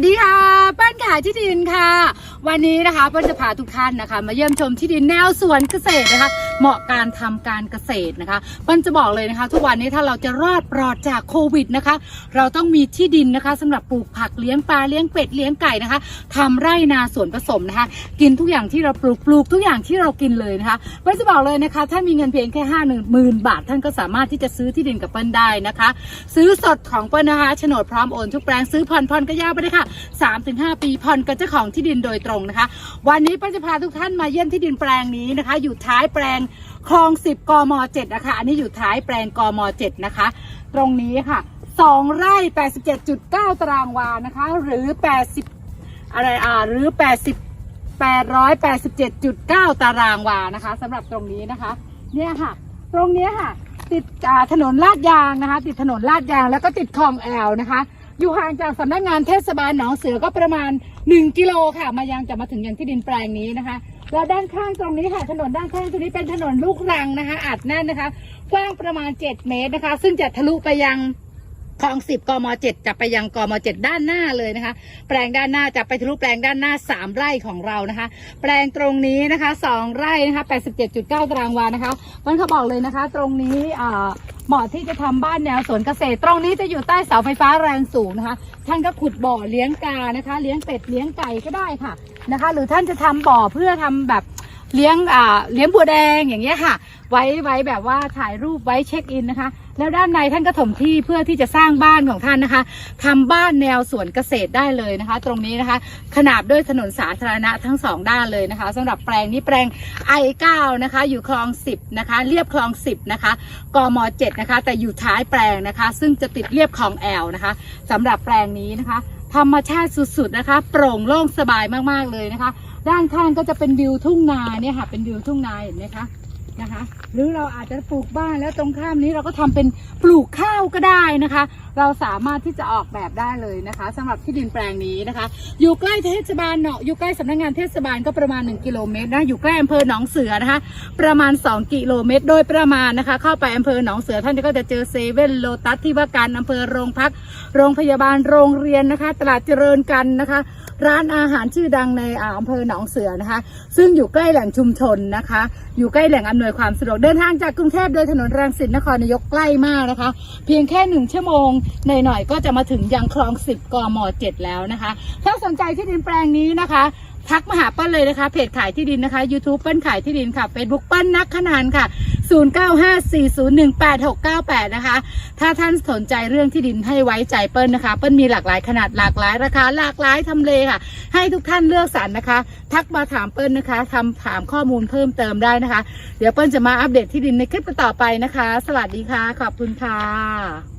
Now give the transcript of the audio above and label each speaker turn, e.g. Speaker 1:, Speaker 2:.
Speaker 1: สดีค่ะป้านขายที่ดินค่ะ วันนี้นะคะป้านจะพาทุกท่านนะคะ มาเยี่ยมชมที่ดินแนวสวนเกษตรนะคะ เหมาะการทำการเกษตรนะคะป้านจะบอกเลยนะคะ ทุกวันนี้ถ้าเราจะรอดปลอดจากโควิดนะคะ เราต้องมีที่ดินนะคะสำหรับปลูกผักเลี้ยงปลาเลี้ยงเป็ดเลี้ยงไก่นะคะทำไร่นาสวนผสมนะคะ กินทุกอย่างที่เราปลูกปลูกทุกอย่างที่เรากินเลยนะคะป้านจะบอกเลยนะคะถ้ามีเงินเพียงแค่ห้าหนึ่งหมื่นบาท ท่านก็สามารถที่จะซื้อที่ดินกับเปิ้ลได้นะคะ ซื้อสดของเปิ้ลนะคะโฉนดพร้อมโอนทุกแปลงซื้อผ่อนผ่อนก็ยาวไปเลยค่ะ3-5 ปีผ่อนกับเจ้าของที่ดินโดยตรงนะคะ วันนี้ป้าจะพาทุกท่านมาเยี่ยมที่ดินแปลงนี้นะคะ อยู่ท้ายแปลง คลอง 10 กม 7 นะคะ อันนี้อยู่ท้ายแปลงกม 7 นะคะ ตรงนี้ค่ะ 2 ไร่ 87.9 ตารางวานะคะ หรือ 80 อะไรอ่า หรือ 80 887.9 ตารางวานะคะสำหรับตรงนี้นะคะ เนี่ยค่ะ ตรงนี้ค่ะ ติดถนนลาดยางนะคะ ติดถนนลาดยางแล้วก็ติดคลองแอลนะคะอยู่ห่างจากสำนักงานเทศบาลหนองเสือก็ประมาณ 1 กิโลค่ะ มายังจะมาถึงยังที่ดินแปลงนี้นะคะ แล้วด้านข้างตรงนี้ค่ะถนนด้านข้างตรงนี้เป็นถนนลูกรังนะคะอัดแน่นนะคะ กว้างประมาณ 7 เมตรนะคะ ซึ่งจะทะลุไปยังคลองสิบกมเจ็ดจะไปยังกมเจ็ดด้านหน้าเลยนะคะ แปลงด้านหน้าจะไปทะลุแปลงด้านหน้าสามไร่ของเรานะคะ แปลงตรงนี้นะคะสองไร่นะคะแปดสิบเจ็ดจุดเก้าตารางวานะคะมันเขาบอกเลยนะคะ ตรงนี้อ่า เหมาะที่จะทำบ้านแนวสวนเกษตร ตรงนี้จะอยู่ใต้เสาไฟฟ้าแรงสูงนะคะ ท่านก็ขุดบ่อเลี้ยงกานะคะ เลี้ยงเป็ดเลี้ยงไก่ก็ได้ค่ะนะคะ หรือท่านจะทำบ่อเพื่อทำแบบ เลี้ยงอ่าเลี้ยงบัวแดงอย่างเงี้ยค่ะ ไว้ไว้แบบว่าถ่ายรูปไว้เช็คอินนะคะ แล้วด้านในท่านก็ถมที่เพื่อที่จะสร้างบ้านของท่านนะคะทำบ้านแนวสวนเกษตรได้เลยนะคะ ตรงนี้นะคะ ขนาบด้วยถนนสาธารณะทั้งสองด้านเลยนะคะสำหรับแปลงนี้แปลง I9 นะคะ อยู่คลอง 10 นะคะ เรียบคลอง 10 นะคะกม 7 นะคะ แต่อยู่ท้ายแปลงนะคะ ซึ่งจะติดเรียบคลองแอลนะคะสำหรับแปลงนี้นะคะธรรมชาติสุดๆนะคะ โปร่งโล่งสบายมากๆเลยนะคะ ด้านข้างก็จะเป็นวิวทุ่งนาเนี่ยค่ะ เป็นวิวทุ่งนาเห็นไหมคะนะคะ หรือเราอาจจะปลูกบ้านแล้วตรงข้ามนี้เราก็ทำเป็นปลูกข้าวก็ได้นะคะ เราสามารถที่จะออกแบบได้เลยนะคะสำหรับที่ดินแปลงนี้นะคะ อยู่ใกล้เทศบาลเนาะอยู่ใกล้สำนักงานเทศบาลก็ประมาณ 1 กิโลเมตรนะอยู่ใกล้อำเภอหนองเสือนะคะ ประมาณ 2 กิโลเมตร โดยประมาณนะคะ เข้าไปอำเภอหนองเสือท่านก็จะเจอเซเว่นโลตัสที่ว่าการอำเภอโรงพัก โรงพยาบาลโรงเรียนนะคะ ตลาดเจริญกันนะคะ ร้านอาหารชื่อดังในอำเภอหนองเสือนะคะ ซึ่งอยู่ใกล้แหล่งชุมชนนะคะ อยู่ใกล้แหล่งอำนวยความสะดวกเดินทางจากกรุงเทพโดยถนนรังสิตนครนายกใกล้มากนะคะ เพียงแค่หนึ่งชั่วโมงในหน่อยก็จะมาถึงยังคลองสิบกมเจ็ดแล้วนะคะ ถ้าสนใจที่ดินแปลงนี้นะคะ ทักมาหาเปิ้ลเลยนะคะ เพจขายที่ดินนะคะ YouTube เปิ้ลขายที่ดินค่ะ Facebook เปิ้ลนักขนานค่ะ 0954018698 นะคะ ถ้าท่านสนใจเรื่องที่ดินให้ไว้ใจเปิ้ลนะคะ เปิ้ลมีหลากหลายขนาดหลากหลายราคาหลากหลายทำเลค่ะ ให้ทุกท่านเลือกสรรนะคะ ทักมาถามเปิ้ลนะคะทำถามข้อมูลเพิ่มเติมได้นะคะ เดี๋ยวเปิ้ลจะมาอัปเดตที่ดินในคลิปต่อไปนะคะ สวัสดีค่ะ ขอบคุณค่ะ